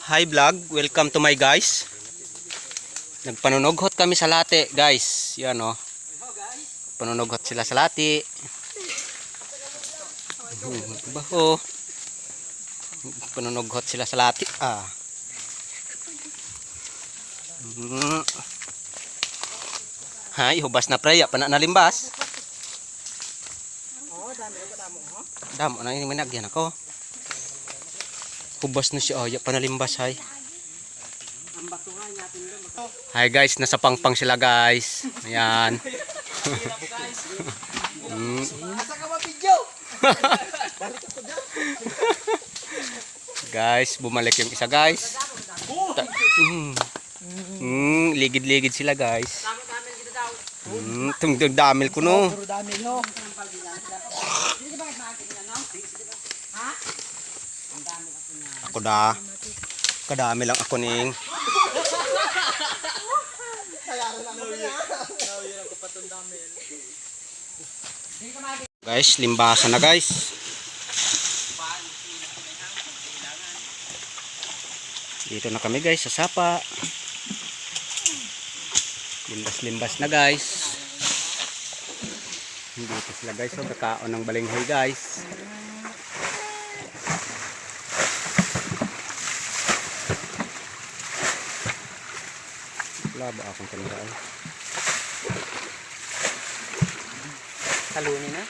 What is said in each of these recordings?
Hi vlog, welcome to my guys. Nagpanunughot kami sa lati, guys. Yan oh. Panunughot sila sa. Hmm, Baho. Panunughot sila sa lati. Ah. Hay, hubas na preya, pana nalimbas. Damo na ini managyan ako. Hubas na siya, ay panalimbas hay. Hi guys, nasa pangpang sila guys. Ayan. Mm. guys, bumalik yung isa guys. Mm. Mm, ligid-ligid sila guys. Mm, tungtong damil ko no. Puro dami no. Ako da. Kadami lang ako ning. Guys, limbasan na guys. Dito na kami guys sa sapa. Limbas-limbas na guys. Dito sila guys, so kakaon ng balinghoy guys. Wala ba akong tandaan? Talunin na.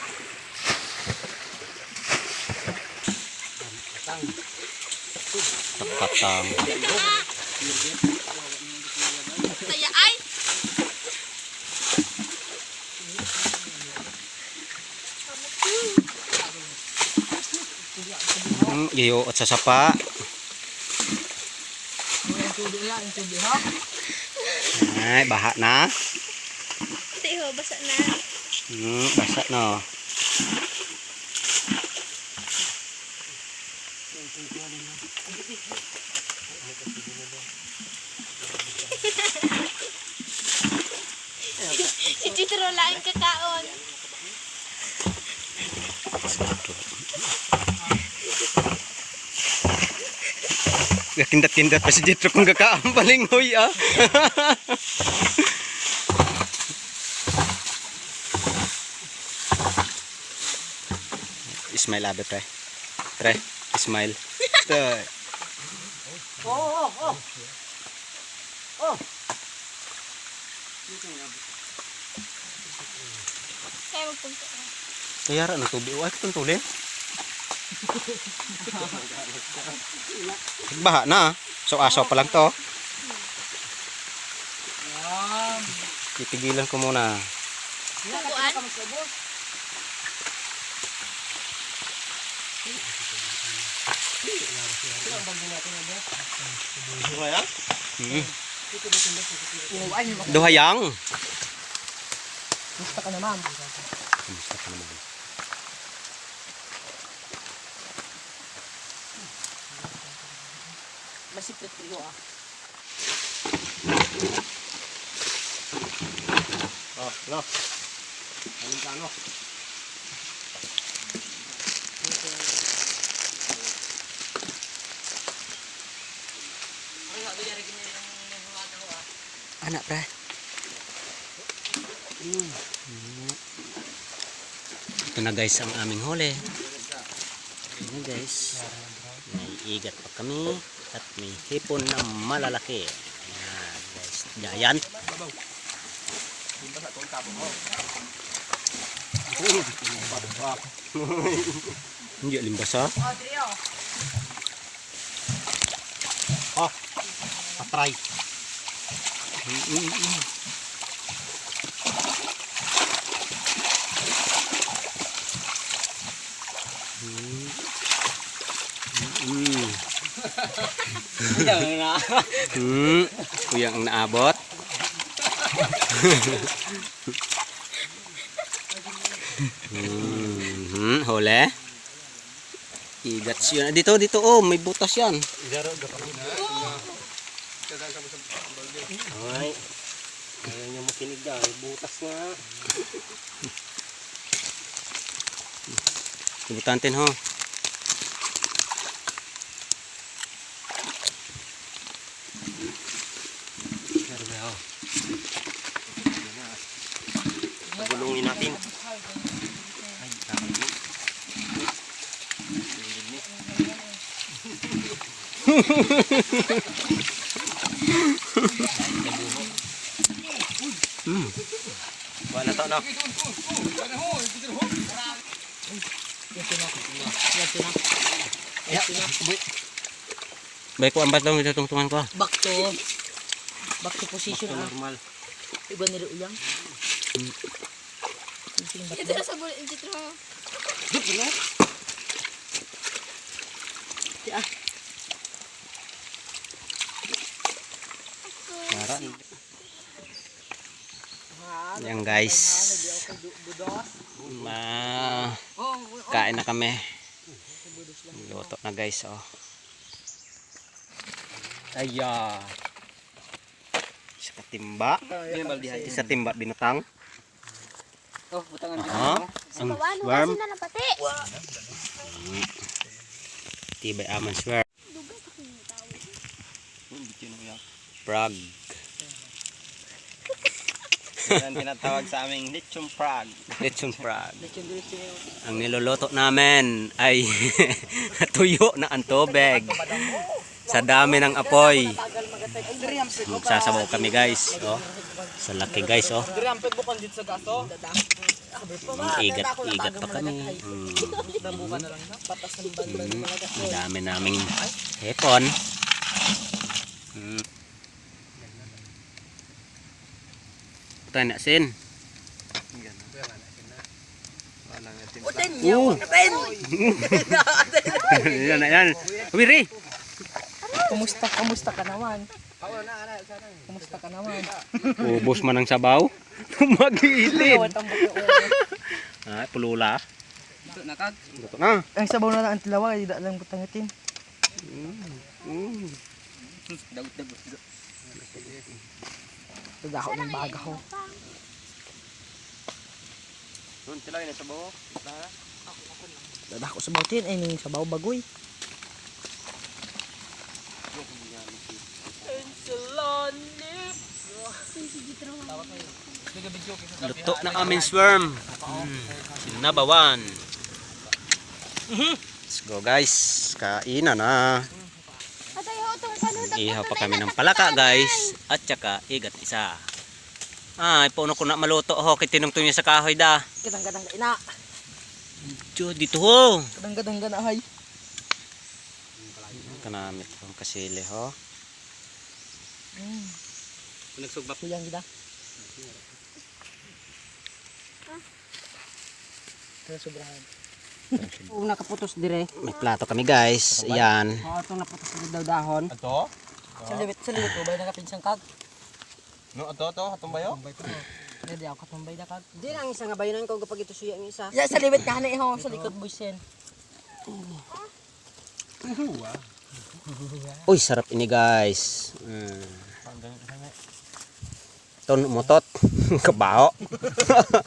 Tapatang. Saya ay. Hmm, Giyuot sa sapa. Yung tubig na, yung tubig ha. Ay, baha na. Hindi ho, basa na. Hmm, basa no. Si Chitro lang ang kakaon. Kindat-kindat pa si Jetro kung kakaang balinghoy ah. Ismail abe pre. Pre, Ismail. Tay. Oo, oo, oo. Oh. Kaya magpunta na. Kayara ng tubig. Uy, itong tulin. Baha na. So aso pa lang to. Titigilan ko muna. Kukuan? Hmm. Oo, ay, Duhayang. gusto ka naman. Kamusta ka naman? Masipit ko ah. Oh, no. Anong kano? Anak pre. Mm. Ito na guys ang aming huli. Na guys. May igat pa kami at may hipon na malalaki. Ayan guys. Giant. Hindi limbasa. Audrey oh. Oh, patry. Hmm, kuya ang naabot. hmm, hole. Igat siya. Dito, dito, oh, may butas yan. Ay. Ayaw niya makinig daw. Butas nga. Ibutantin ho. Kunin natin. Ay, takot mo. Hmm. Wala to, no? Baik ko ambat daw ito tungtungan ko. Back to, back to position ah. Normal. Iba nila uyang. Chitro sa bulit. Chitro. Ah, Yan guys. Ma kain na kami. Luto na guys oh. Aya. Sa katimba. Sa timba binutang. Oh, butangan din. Na lang pati. Tibay aman swear. Dugas ako yung tao. Prague. Yan tinatawag sa aming lechon frog. Lechon yun. Ang niluluto namin ay tuyo na ang tubig. Sa dami ng apoy. Magsasabaw kami guys. Oh. Sa laki guys oh. Ang igat, igat pa kami. Mm. Damuka na lang na. Patas ng banda ng mga gaso. Ang dami naming hepon. Mm. Na sin. Utin niya. Oo. Utin. yan na yan. Wiri. Kumusta? Kumusta ka naman? Kumusta ka naman? Ubos man ang sabaw. Mag-iilid. Ah, pulula. Ito. Ito na. Ang sabaw na lang ang tilawa, hindi lang butangatin. Mm. Dagot dagot. Dadaho ng baga ko. Doon sila yun sa buho. Dadaho sa bawtin ay ning sabaw bagoy. Luto na aming swarm. Mm. Sinabawan. Let's go guys. Kainan na. Panudag. Ihaw pa kami ng palaka guys. At saka igat isa. Ay, puno ko na maluto ho. Kitinong niya sa kahoy da. Kadang kadang ina. Diyo, dito ho. Kadang kadang gana hay. Kanamit kong kasili ho. Mm. Nagsugba. Kuyang gida. Kaya sobrahan. Oo, nakaputos dire. May plato kami guys. Ayan. Oo, ito naputos dire daw dahon. Ato? Sa liwit, sa liwit ko ba nakapinsang kag? No, ato, ato. Atong bayo? Hindi ako katumbay na kag. Di lang isa nga bayanan ko kapag ito siya ang isa. Ya, sa liwit ka na iho, sa likod yan. Uy, sarap ini guys. Mm. Ton umutot. Kabaho.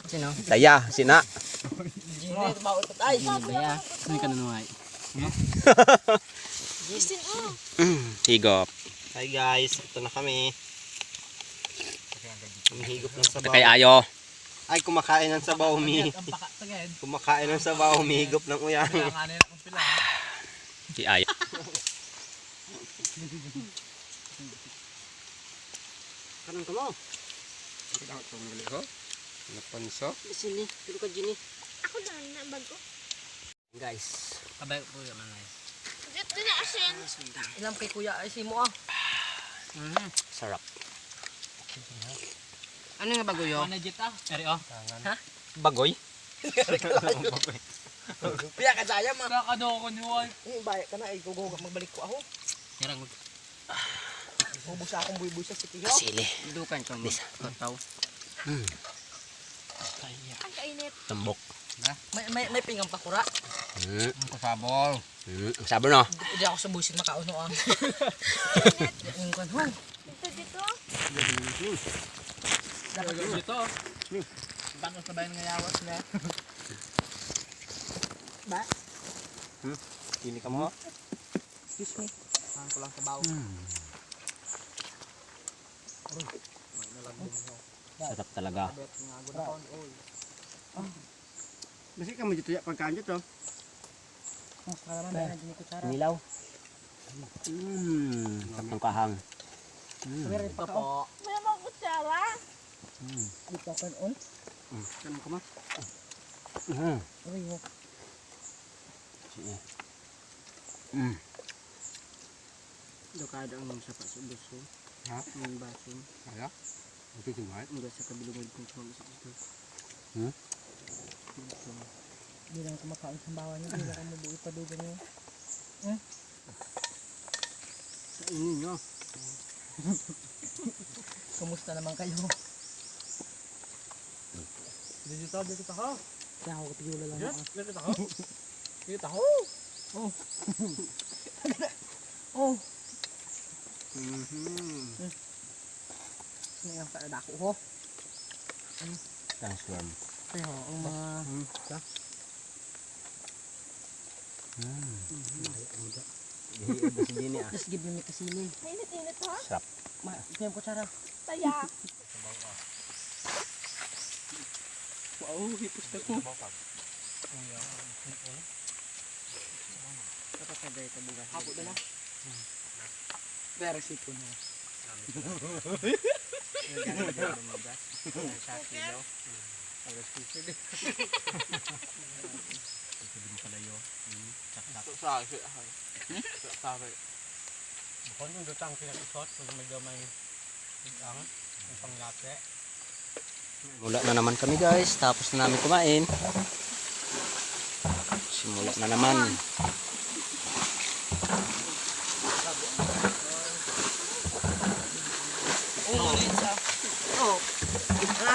Sino? Taya, sina. Bawal ko tayo. Baya, saan ka nanuhay? Oh. Mm, higop. Hi guys, ito na kami. Humihigop ng sabaw. Kay ayo. Ay, kumakain ng sabaw, mi. Kumakain ng sabaw, humihigop ng uyang. Di ayo. Kanan ka mo. Napanso? Sini, dito ka Ginny. Ako na, nabag ko. Guys. Kabay ko yung manay. Dito na asin. Ilam kay kuya ay simo ah. Sarap. Ano nga bago yun? Ano jita? Eri oh. Bagoy. Piya ka saya ma. Kakado ko niwan. Eh, bayad ka na ay guguga magbalik ko ako. Yarang Ubus akong buy-buy sa sitiyo. Kasili. dukan ka mo. Bisa. Kataw. Mm. Ang kainit. Tumbok. May may may pingang pakura. Mm. Ang kasabol. Mm. Ang Sabi no. Hindi ako sa buisit makauno ah. Yung kan ho. Dito, dito. Dapat dito. Bangos na ba yung ngayawas na? ba? Kini ka mo? Excuse me. Saan ko lang sa bawo. Sarap talaga. Bet nga gud ako oy. Basi ka mo dito ya pagkaan dito. Oh, para naman meron din ko tsara. Nilaw. Tapong kahang. Meron pa po. May mga kutsara. Dito ako on. Kan ka mo. Mm. Uy, oh. Mm. Dokado ang sa buso. Ha? Ang baso. Kaya? Ito tinggal. Ang sa kabilungod kong chong sa buso. Hindi lang kumakain sa bawa niya. Hindi lang kami buhay pa dugan niya. Sa inyo nyo. Kumusta naman kayo? Dito dito ha. Kaya ako kapiyula lang ako. Dito ha. Dito ha. Oh, Mhm. ngayon sa dako ho. Transform. Kaya ang mga... Dihi si Jenny ah. Just give me kasili. Mainit-init ha? Sarap. Ma, ito yung kutsara. Taya. Wow, hipos na ko. Dapat ka dahil tabugas. Hapo na na. Very sipo na. Sa kilo. Alas piso din. Sa sa sa sa. Bukod yung dutang pinag-isot. Pag may gamay. Ang ang panglate. Mula na naman kami guys, tapos na namin kumain. Simula na naman. Oh, Linsa. Oh.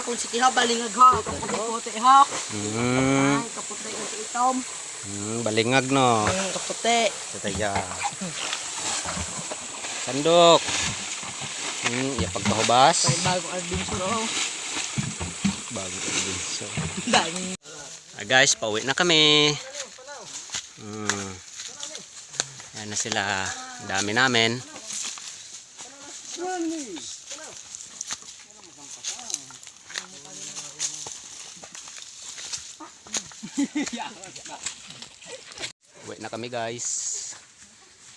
Akong si Kiha balingag ha. Kaputi-puti ha. Mm, Ay, kaputi itom. mm, balingag no. Ang kaputi. Tataya. Sandok. Iya pagpahubas. Kaya bagong adventure oh. Bago. So, Dami. ah, guys, pauwi na kami. Hmm. Yan na sila. Dami namin. Uwi na kami guys.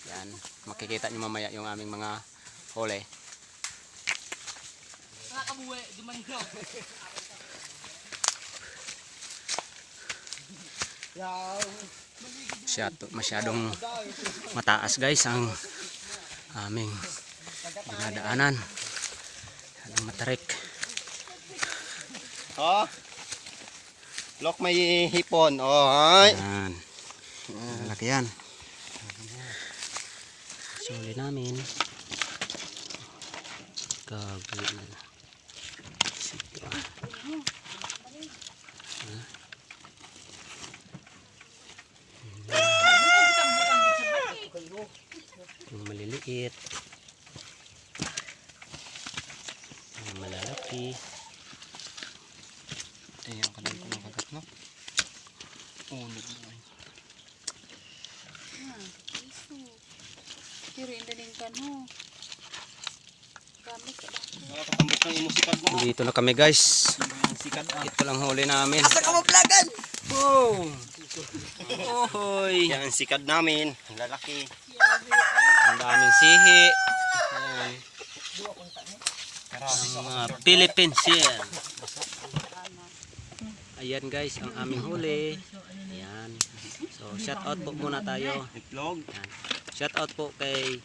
Yan. Makikita nyo mamaya yung aming mga hole. Mga kabuwi, dumanyo. Masyado, masyadong mataas guys ang aming dinadaanan. Masyadong matarik. Oh. Lock may hipon. Oh, ay. Yan. Malaki yan. Suli namin. Gagawin na. Sito ah. Yung maliliit. Yung malalaki. Ayan ka lang kung kagat no. Unod mo. Pero hindi din ka no. Gamit ka lang. Nakatambok ng imo sikat mo. Dito na kami guys. Ah. Ito lang huli namin. Asa ka mo plagan? Oh! Ohoy! Yan ang sikat namin. Ang lalaki. Ang daming sihi. Ayan. Ang mga Philippine seal. Ayan guys, ang aming huli. Ayan. So, shout out po muna tayo. Itlog. Shout out po kay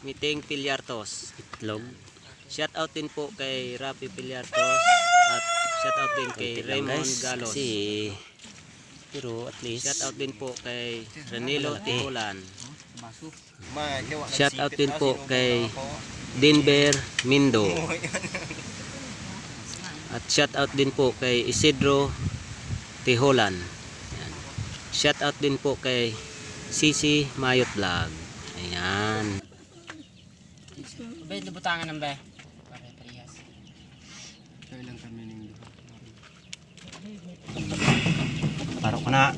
Miting Pilyartos. Itlog. Shout out din po kay Rafi Pilyartos. At shout out din kay Raymond Galos. Kasi, pero at least, shout out din po kay kiwa ng Shout out din po kay? Denver Mindo. At shout out din po kay Isidro Tiholan. Ayan. Shout out din po kay Sisi Mayot Vlog. Ayan. Be, lubutangan ng be. Kaya lang kami ng duha. Paro ko na.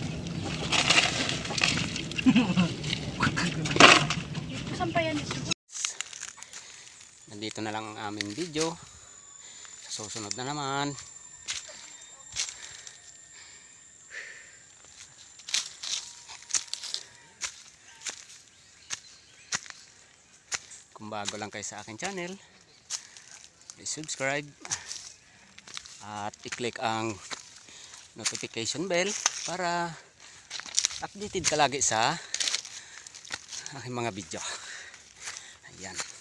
Nandito na lang ang aming video. Sa susunod na naman. kung bago lang kayo sa akin channel please subscribe at i-click ang notification bell para updated ka lagi sa aking mga video. Ayan.